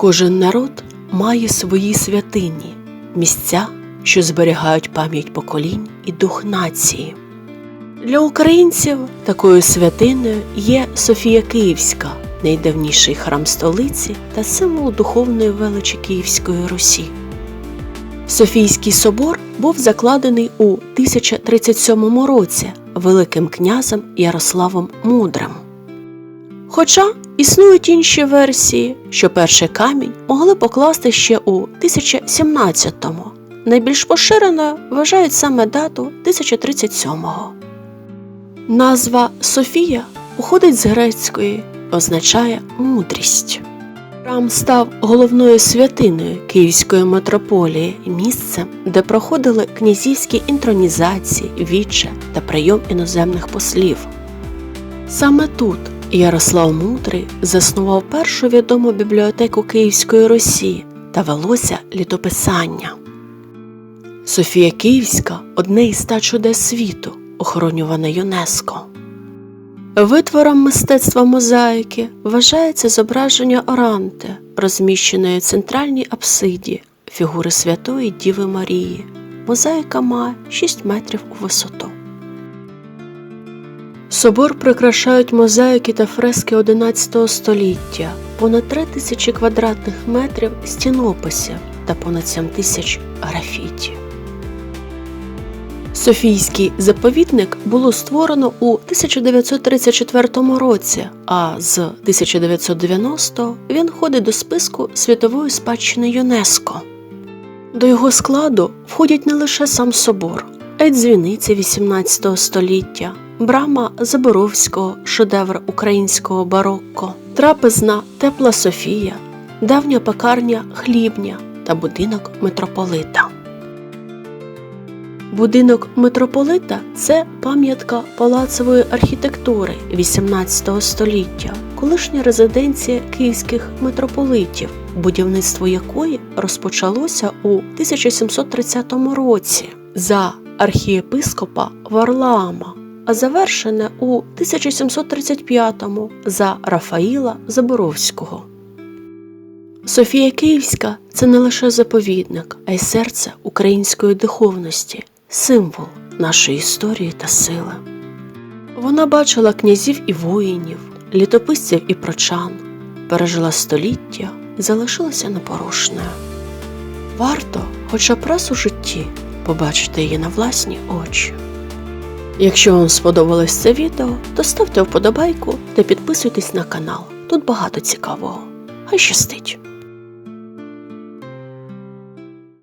Кожен народ має свої святині, місця, що зберігають пам'ять поколінь і дух нації. Для українців такою святиною є Софія Київська, найдавніший храм столиці та символ духовної величі Київської Русі. Софійський собор був закладений у 1037 році Великим князем Ярославом Мудрим. Хоча існують інші версії, що перший камінь могли покласти ще у 1017-му. Найбільш поширеною вважають саме дату 1037-го. Назва Софія походить з грецької, означає мудрість. Храм став головною святиною Київської митрополії, місцем, де проходили князівські інтронізації, віче та прийом іноземних послів. Саме тут Ярослав Мудрий заснував першу відому бібліотеку Київської Русі та велося літописання. Софія Київська одне із ста чудес світу, охоронюване ЮНЕСКО. Витвором мистецтва мозаїки вважається зображення Оранти, розміщеної в центральній апсиді фігури Святої Діви Марії. Мозаїка має 6 метрів у висоту. Собор прикрашають мозаїки та фрески XI століття, понад 3 тисячі квадратних метрів стінописів та понад 7 тисяч графіті. Софійський заповідник було створено у 1934 році, а з 1990 він входить до списку світової спадщини ЮНЕСКО. До його складу входять не лише сам собор, а й дзвіниця XVIII століття, брама Заборовського, шедевр українського барокко, трапезна Тепла Софія, давня пекарня Хлібня та будинок митрополита. Будинок митрополита це пам'ятка палацової архітектури XVIII століття, колишня резиденція київських митрополитів, будівництво якої розпочалося у 1730 році за архієпископа Варлаама, завершене у 1735 му за Рафаїла Заборовського. Софія Київська це не лише заповідник, а й серце української духовності, символ нашої історії та сили. Вона бачила князів і воїнів, літописців і прочан, пережила століття і залишилася непорушною. Варто, хоча б раз у житті, побачити її на власні очі. Якщо вам сподобалось це відео, то ставте вподобайку та підписуйтесь на канал. Тут багато цікавого. Хай щастить!